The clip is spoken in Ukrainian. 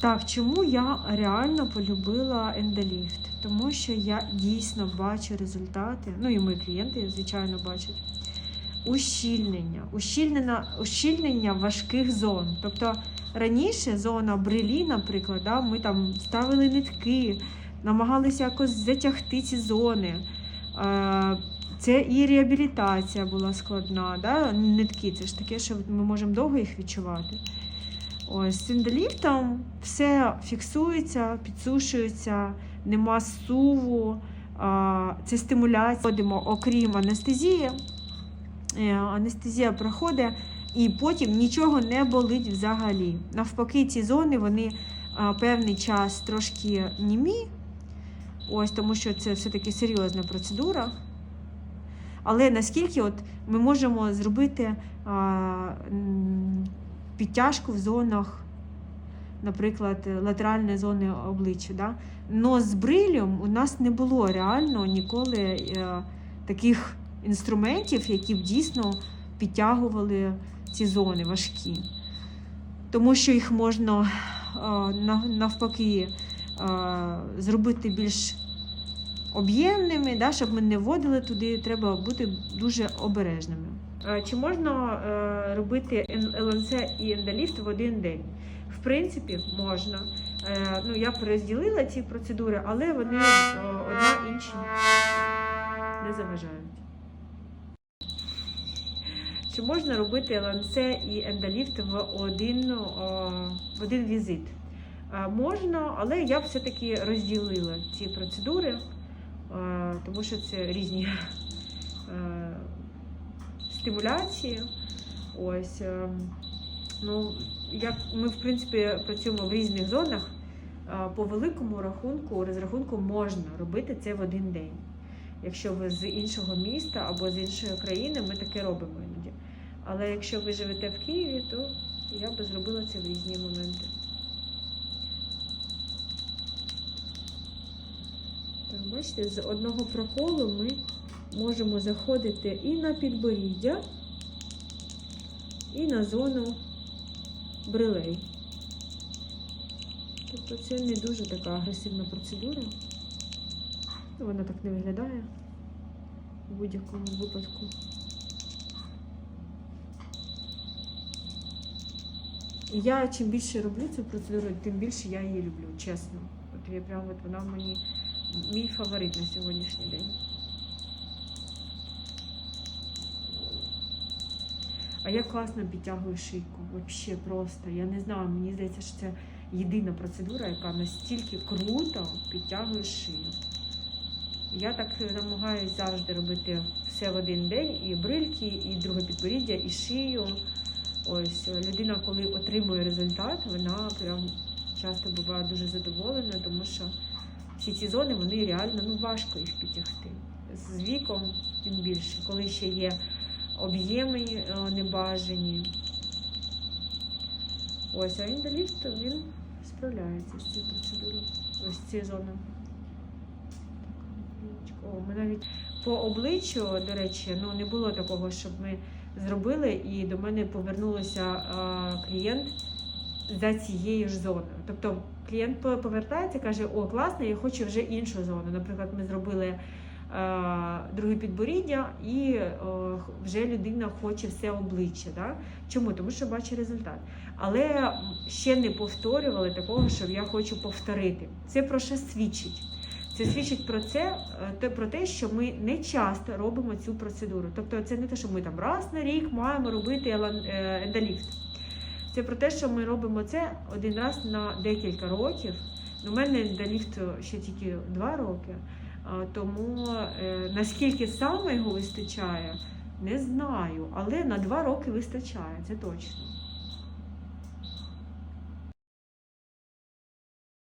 Так, чому я реально полюбила ендоліфт? Тому що я дійсно бачу результати, ну і мої клієнти, звичайно, бачать. Ущільнення, ущільнення, ущільнення важких зон. Тобто раніше зона брелі, наприклад, да, ми там ставили нитки, намагалися якось затягти ці зони. Е, Це і реабілітація була складна. Да? Нитки це ж таке, що ми можемо довго їх відчувати. Ось з ендоліфтом все фіксується, підсушується, нема суву, це стимуляція. Вводимо, окрім анестезії. Е, Анестезія проходить і потім нічого не болить взагалі. Навпаки, ці зони вони певний час трошки німі, ось тому що це все-таки серйозна процедура. Але наскільки от ми можемо зробити підтяжку в зонах, наприклад, латеральної зони обличчя. Да? Но з брилем у нас не було реально ніколи е, таких інструментів, які б дійсно підтягували ці зони важкі. Тому що їх можна е, навпаки е, зробити більш об'ємними, да, щоб ми не вводили туди, треба бути дуже обережними. Е, Чи можна е, робити ЛНЦ і ендоліфт в один день? В принципі, можна. Е, Ну, я розділила ці процедури, але вони одна іншій не заважають. Чи можна робити ЛНЦ і ендоліфт в один, в один візит? Можна, але я все-таки розділила ці процедури, тому що це різні стимуляції. Ось, е, ну, як ми, в принципі, працюємо в різних зонах. е, По великому рахунку, розрахунку можна робити це в один день. Якщо ви з іншого міста або з іншої країни, ми таке робимо іноді. Але якщо ви живете в Києві, то я би зробила це в різні моменти. Так, бачите, з одного проколу ми можемо заходити і на підборіддя, і на зону брилей. Тобто це не дуже така агресивна процедура. Вона так не виглядає в будь-якому випадку. І я чим більше роблю цю процедуру, тим більше я її люблю, чесно. От я прям от вона мені мій фаворит на сьогоднішній день. А я класно підтягую шийку. Вообще просто. Я не знаю, мені здається, що це єдина процедура, яка настільки круто підтягує шию. Я так намагаюся завжди робити все в один день: і брильки, і друге підборіддя, і шию. Ось людина, коли отримує результат, вона прям часто буває дуже задоволена, тому що всі ці зони вони реально ну, важко їх підтягти. З віком тим більше, коли ще є об'єми е, небажані. Ось, а індоліфт він справляється з цією процедурою. Ось зоною. Так, О, ми навіть по обличчю, до речі, ну не було такого, щоб ми зробили, і до мене повернулося а, клієнт за цією ж зоною. Тобто клієнт по- повертається, каже: О, класно, я хочу вже іншу зону. Наприклад, ми зробили друге підборіддя, і вже людина хоче все обличчя. Да? Чому? Тому що бачить результат. Але ще не повторювали такого, що я хочу повторити. Це про що свідчить? Це свідчить про це, е, про те, що ми не часто робимо цю процедуру. Тобто, це не те, що ми там раз на рік маємо робити е, ендоліфт. Це про те, що ми робимо це один раз на декілька років. У мене ендоліфт ще тільки два роки, тому е, наскільки саме його вистачає, не знаю. Але на два роки вистачає, це точно.